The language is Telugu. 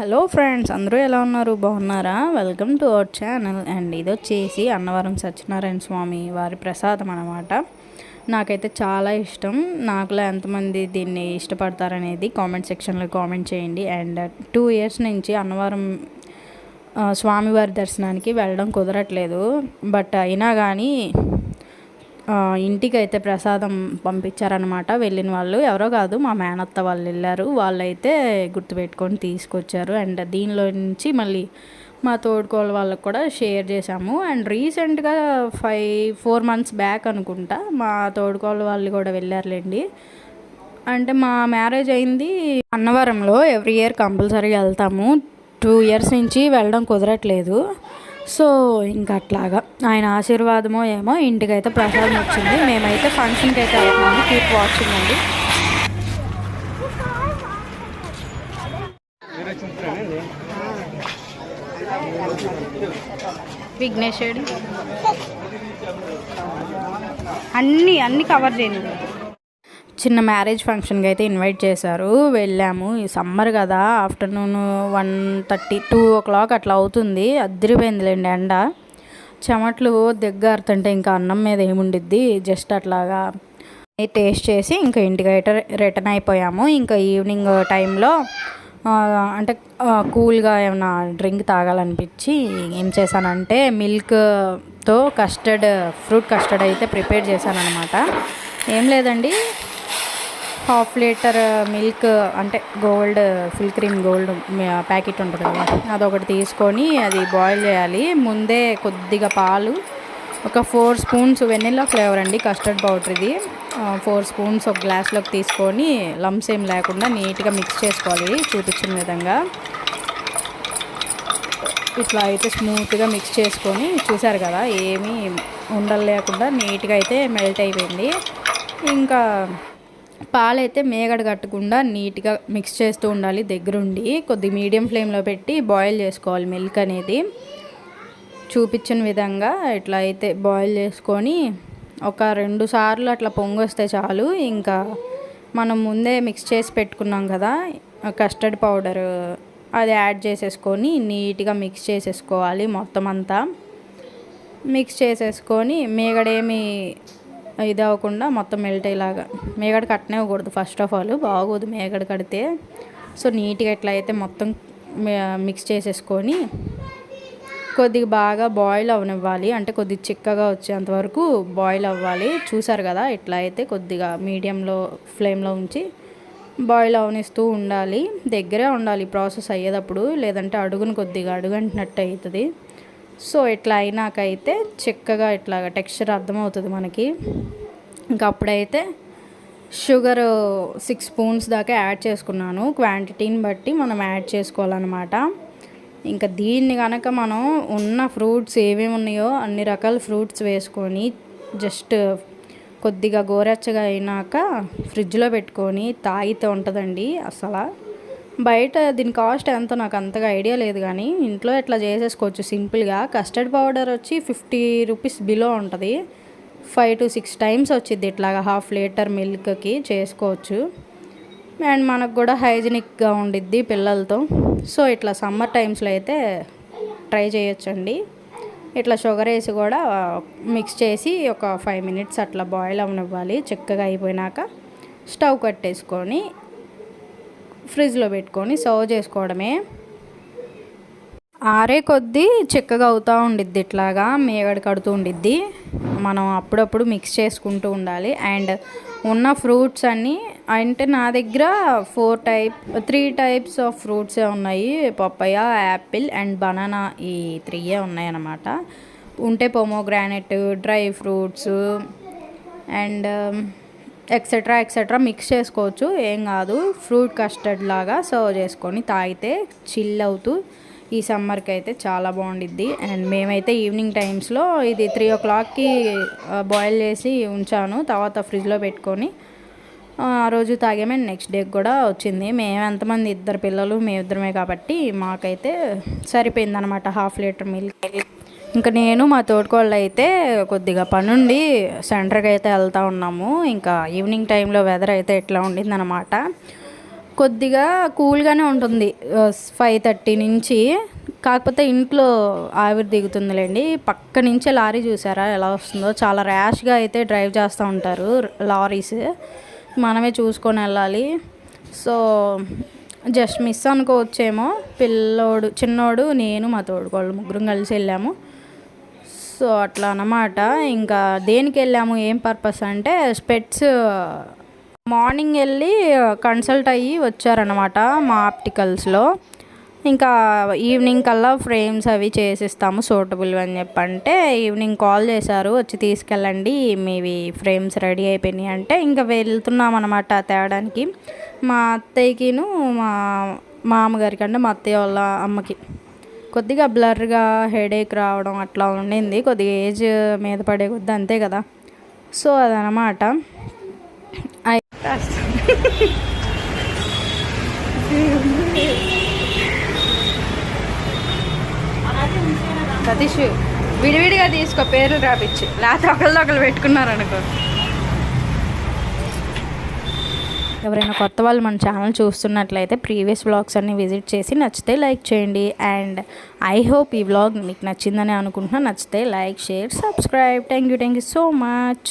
హలో ఫ్రెండ్స్ అందరూ ఎలా ఉన్నారు? బాగున్నారా? Welcome to our channel. And ఇది వచ్చేసి అన్నవరం సత్యనారాయణ స్వామి వారి ప్రసాదం అనమాట నాకైతే చాలా ఇష్టం. నాకులో ఎంతమంది దీన్ని ఇష్టపడతారనేది కామెంట్ సెక్షన్లో కామెంట్ చేయండి. అండ్ టూ ఇయర్స్ నుంచి అన్నవరం స్వామివారి దర్శనానికి వెళ్ళడం కుదరట్లేదు. బట్ అయినా కానీ ఇంటికి అయితే ప్రసాదం పంపించారనమాట వెళ్ళిన వాళ్ళు ఎవరో కాదు మా మేనత్త వాళ్ళు వెళ్ళారు. వాళ్ళైతే గుర్తుపెట్టుకొని తీసుకొచ్చారు. అండ్ దీనిలో నుంచి మళ్ళీ మా తోడుకోళ్ళ వాళ్ళకి కూడా షేర్ చేశాము. అండ్ రీసెంట్గా ఫైవ్ ఫోర్ మంత్స్ బ్యాక్ అనుకుంటా మా తోడుకోళ్ళ వాళ్ళు కూడా వెళ్ళారులేండి. అంటే మా మ్యారేజ్ అయింది అన్నవరంలో. ఎవ్రీ ఇయర్ కంపల్సరీగా వెళ్తాము. టూ ఇయర్స్ నుంచి వెళ్ళడం కుదరట్లేదు. సో ఇంకా అట్లాగా. ఆయన ఆశీర్వాదమో ఏమో ఇంటికైతే ప్రసాదం వచ్చింది. మేమైతే ఫంక్షన్కి అయితే వెళ్తున్నాము. కీప్ వాచింగ్ అండి. విఘ్నేశ్వరుడు అన్నీ అన్నీ కవర్ చేయండి. చిన్న మ్యారేజ్ ఫంక్షన్కి అయితే ఇన్వైట్ చేశారు. వెళ్ళాము. ఈ సమ్మర్ కదా afternoon one thirty two o'clock అట్లా అవుతుంది. అద్దరిపోయిందిలేండి ఎండ. చెమట్లు దగ్గరుతుంటే ఇంకా అన్నం మీద ఏముండిద్ది. జస్ట్ అట్లాగా టేస్ట్ చేసి ఇంకా ఇంటికి అయితే రిటర్న్ అయిపోయాము. ఇంకా ఈవినింగ్ టైంలో అంటే కూల్గా ఏమైనా డ్రింక్ తాగాలనిపించి ఏం చేశానంటే మిల్క్తో కస్టర్డ్ ఫ్రూట్ కస్టర్డ్ అయితే ప్రిపేర్ చేశాను అనమాట ఏం లేదండి. హాఫ్ లీటర్ మిల్క్ అంటే gold full cream gold packet ఉంటుంది కదా అదొకటి తీసుకొని అది బాయిల్ చేయాలి. ముందే కొద్దిగా పాలు ఒక ఫోర్ స్పూన్స్ వెనిలా ఫ్లేవర్ అండి కస్టర్డ్ పౌడర్ ఇది ఫోర్ స్పూన్స్ ఒక గ్లాస్లోకి తీసుకొని లమ్స్ ఏం లేకుండా నీట్గా మిక్స్ చేసుకోవాలి చూపించిన విధంగా. ఇట్లా అయితే స్మూత్గా మిక్స్ చేసుకొని చూసారు కదా ఏమీ ఉండలేకుండా నీట్గా అయితే మెల్ట్ అయిపోయింది. ఇంకా పాలైతే మేగడ కట్టకుండా నీట్గా మిక్స్ చేస్తూ ఉండాలి దగ్గరుండి. కొద్ది మీడియం ఫ్లేమ్లో పెట్టి బాయిల్ చేసుకోవాలి మిల్క్ అనేది. చూపించిన విధంగా ఇట్లా అయితే బాయిల్ చేసుకొని ఒక రెండు సార్లు అట్లా పొంగొస్తే చాలు. ఇంకా మనం ముందే మిక్స్ చేసి పెట్టుకున్నాం కదా కస్టర్డ్ పౌడర్ అది యాడ్ చేసేసుకొని నీట్గా మిక్స్ చేసేసుకోవాలి మొత్తం అంతా. మిక్స్ చేసేసుకొని మేగడేమి ఇది అవ్వకుండా మొత్తం మెల్ట్ అయ్యేలాగా మేగడ కట్టనివ్వకూడదు ఫస్ట్ ఆఫ్ ఆల్. బాగోదు మేగడ కడితే. సో నీట్గా ఎట్లా అయితే మొత్తం మిక్స్ చేసేసుకొని కొద్దిగా బాగా బాయిల్ అవనివ్వాలి. అంటే కొద్దిగా చిక్కగా వచ్చేంత వరకు బాయిల్ అవ్వాలి. చూసారు కదా ఇట్లా అయితే కొద్దిగా మీడియంలో ఫ్లేమ్లో ఉంచి బాయిల్ అవనిస్తూ ఉండాలి. దగ్గరే ఉండాలి ప్రాసెస్ అయ్యేటప్పుడు. లేదంటే అడుగును కొద్దిగా అడుగంటినట్టు అవుతుంది. సో ఇట్లా అయినాకైతే చిక్కగా ఇట్లా టెక్స్చర్ అర్థమవుతుంది మనకి. ఇంకా అప్పుడైతే షుగర్ సిక్స్ స్పూన్స్ దాకా యాడ్ చేసుకున్నాను. క్వాంటిటీని బట్టి మనం యాడ్ చేసుకోవాలన్నమాట. ఇంకా దీన్ని కనుక మనం ఉన్న ఫ్రూట్స్ ఏమేమి ఉన్నాయో అన్ని రకాల ఫ్రూట్స్ వేసుకొని జస్ట్ కొద్దిగా గోరెచ్చగా అయినాక ఫ్రిడ్జ్లో పెట్టుకొని తాగితే ఉంటుందండి అసలు. బయట దీని కాస్ట్ ఎంతో నాకు అంతగా ఐడియా లేదు కానీ ఇంట్లో ఇట్లా చేసేసుకోవచ్చు? సింపుల్గా కస్టర్డ్ పౌడర్ వచ్చి ఫిఫ్టీ రూపీస్ బిలో ఉంటుంది. ఫైవ్ టు సిక్స్ టైమ్స్ వచ్చింది ఇట్లాగా హాఫ్ లీటర్ మిల్క్కి చేసుకోవచ్చు. అండ్ మనకు కూడా హైజీనిక్గా ఉండిద్ది పిల్లలతో. సో ఇట్లా సమ్మర్ టైమ్స్లో అయితే ట్రై చేయొచ్చండి. ఇట్లా షుగర్ వేసి కూడా మిక్స్ చేసి ఒక ఫైవ్ మినిట్స్ అట్లా బాయిల్ అవనివ్వాలి. చిక్కగా అయిపోయినాక స్టవ్ కట్టేసుకొని ఫ్రిడ్జ్లో పెట్టుకొని సర్వ్ చేసుకోవడమే. ఆరే కొద్దీ చిక్కగా అవుతూ ఉండిద్ది ఇట్లాగా మేగడ కడుతూ ఉండిద్ది. మనం అప్పుడప్పుడు మిక్స్ చేసుకుంటూ ఉండాలి. అండ్ ఉన్న ఫ్రూట్స్ అన్నీ అంటే నా దగ్గర four type three types of ఫ్రూట్సే ఉన్నాయి. పప్పయ్య యాపిల్ అండ్ బనానా ఈ త్రీయే ఉన్నాయన్నమాట. ఉంటే pomegranate dry fruits and etcetera etcetera mix చేసుకోవచ్చు. ఏం కాదు. ఫ్రూట్ కస్టర్డ్ లాగా సర్వ్ చేసుకొని తాగితే చిల్ అవుతూ ఈ సమ్మర్కి అయితే చాలా బాగుండిద్ది. అండ్ మేమైతే ఈవినింగ్ టైమ్స్లో ఇది త్రీ ఓ క్లాక్కి బాయిల్ చేసి ఉంచాను. తర్వాత ఫ్రిడ్జ్లో పెట్టుకొని ఆ రోజు తాగామే. నెక్స్ట్ డే కూడా వచ్చింది. మేము ఎంతమంది? ఇద్దరు పిల్లలు మేమిద్దరమే కాబట్టి మాకైతే సరిపోయిందనమాట హాఫ్ లీటర్ మిల్క్ ఇంకా నేను మా తోడుకోళ్ళు అయితే కొద్దిగా పనుండి సెంటర్కి అయితే వెళ్తూ ఉన్నాము. ఇంకా ఈవినింగ్ టైంలో వెదర్ అయితే ఎట్లా ఉండిందనమాట. కొద్దిగా కూల్గానే ఉంటుంది. ఫైవ్ థర్టీ నుంచి. కాకపోతే ఇంట్లో ఆవిరి దిగుతుందిలేండి. పక్క నుంచే లారీ చూసారా ఎలా వస్తుందో? చాలా ర్యాష్గా అయితే డ్రైవ్ చేస్తూ ఉంటారు లారీస్. మనమే చూసుకొని వెళ్ళాలి. సో జస్ట్ మిస్ అనుకోవచ్చేమో. పిల్లోడు చిన్నోడు నేను మా తోడుకోళ్ళు ముగ్గురం కలిసి వెళ్ళాము. సో అట్లా అనమాట ఇంకా దేనికి వెళ్ళాము ఏం పర్పస్ అంటే స్పెట్స్ మార్నింగ్ వెళ్ళి కన్సల్ట్ అయ్యి వచ్చారనమాట మా ఆప్టికల్స్లో. ఇంకా ఈవినింగ్ కల్లా ఫ్రేమ్స్ అవి చేసిస్తాము సూటబుల్ అని చెప్పంటే ఈవినింగ్ కాల్ చేశారు వచ్చి తీసుకెళ్ళండి మీవి ఫ్రేమ్స్ రెడీ అయిపోయినాయి. అంటే ఇంకా వెళ్తున్నాం అనమాట తేడానికి. మా అత్తయ్యకిను మా మామగారికి అంటే మా అత్తయ్య వాళ్ళ అమ్మకి. కొద్దిగా బ్లర్గా హెడేక్ రావడం అట్లా ఉండింది. కొద్దిగా ఏజ్ మీద పడే కొద్ది అంతే కదా. సో అదనమాట సతీష్ విడివిడిగా తీసుకో పేర్లు రాపిచ్చి. లేకపోతే ఒకళ్ళు ఒకళ్ళు పెట్టుకున్నారు ఎవరైనా కొత్త వాళ్ళు మన ఛానల్ చూస్తున్నట్లయితే ప్రీవియస్ వ్లాగ్స్ అన్ని విజిట్ చేసి నచ్చితే లైక్ చేయండి. అండ్ ఐ హోప్ ఈ వ్లాగ్ మీకు నచ్చిందని అనుకుంటున్నా. నచ్చితే like share subscribe. Thank you thank you so much.